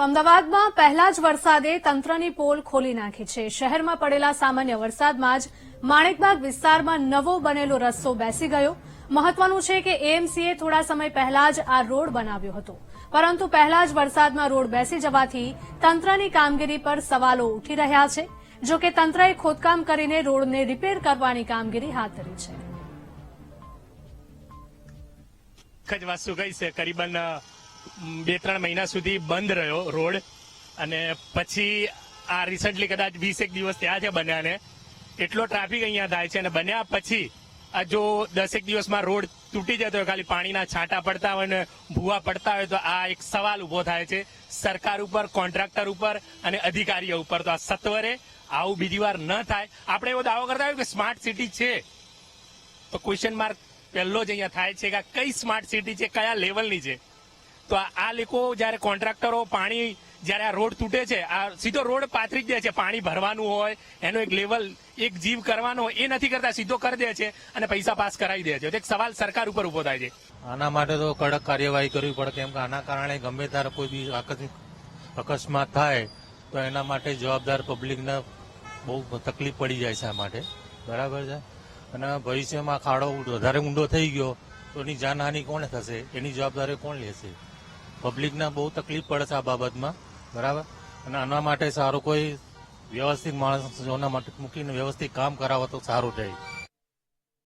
અમદાવાદમાં પહેલા જ વરસાદે તંત્રની પોલ ખોલી નાખી છે. શહેરમાં પડેલા સામાન્ય વરસાદમાં જ માણેકબાગ વિસ્તારમાં નવો બનેલો રસ્તો બેસી ગયો. મહત્વનું છે કે એએમસીએ થોડા સમય પહેલા જ આ રોડ બનાવ્યો હતો. પરંતુ પહેલા જ વરસાદમાં રોડ બેસી જવાથી તંત્રની કામગીરી પર સવાલો ઉઠી રહ્યા છે. જો કે તંત્રએ ખોદકામ કરીને રોડને રિપેર કરવાની કામગીરી હાથ ધરી છે. બે ત્રણ મહિના સુધી બંધ રહ્યો રોડ. અને પછી આ રિસન્ટલી કદાચ વીસેક દિવસ થયા છે બન્યાને. એટલો ટ્રાફિક અહીંયા થાય છે અને બન્યા પછી આ જો દસેક દિવસમાં રોડ તૂટી જતો હોય, ખાલી પાણીના છાંટા પડતા હોય ને ભૂવા પડતા હોય, તો આ એક સવાલ ઊભો થાય છે. સરકાર ઉપર, કોન્ટ્રાક્ટર ઉપર અને અધિકારીઓ ઉપર. તો આ સત્વરે આવું બીજી વાર ન થાય. આપણે એવો દાવો કરતા હોય કે સ્માર્ટ સિટી છે. તો ક્વેશ્ચન માર્ક પહેલો જ અહીંયા થાય છે કે કઈ સ્માર્ટ સિટી છે, કયા લેવલની છે? તો આ લોકો જ્યારે કોન્ટ્રાક્ટરો પાણી જ્યારે આ રોડ તૂટે છે, આ સીધો રોડ પાથરી જ દે છે, પાણી ભરવાનું હોય, એનો એક લેવલ, એક જીવ કરવાનો હોય, એ નથી કરતા, સીધો કરી દે છે અને પૈસા પાસ કરાવી દે છે. એક સવાલ સરકાર ઉપર ઊભો થાય છે. આના માટે તો કડક કાર્યવાહી કરવી પડે, કેમ કે આના કારણે ગમે ત્યારે કોઈ બી આકસ્મિક અકસ્માત થાય, તો એના માટે જવાબદાર પબ્લિકને બહુ તકલીફ પડી જાય છે આ માટે. બરાબર છે? અને ભવિષ્યમાં ખાડો વધારે ઊંડો થઈ ગયો, તો એની જાનહાનિ કોને થશે? એની જવાબદારી કોણ લેશે? પબ્લિકને બહુ તકલીફ પડે છે આ બાબતમાં, બરાબર? અને આના માટે સારું કોઈ વ્યવસ્થિત માણસોના માટે મૂકીને વ્યવસ્થિત કામ કરાવો તો સારું થાય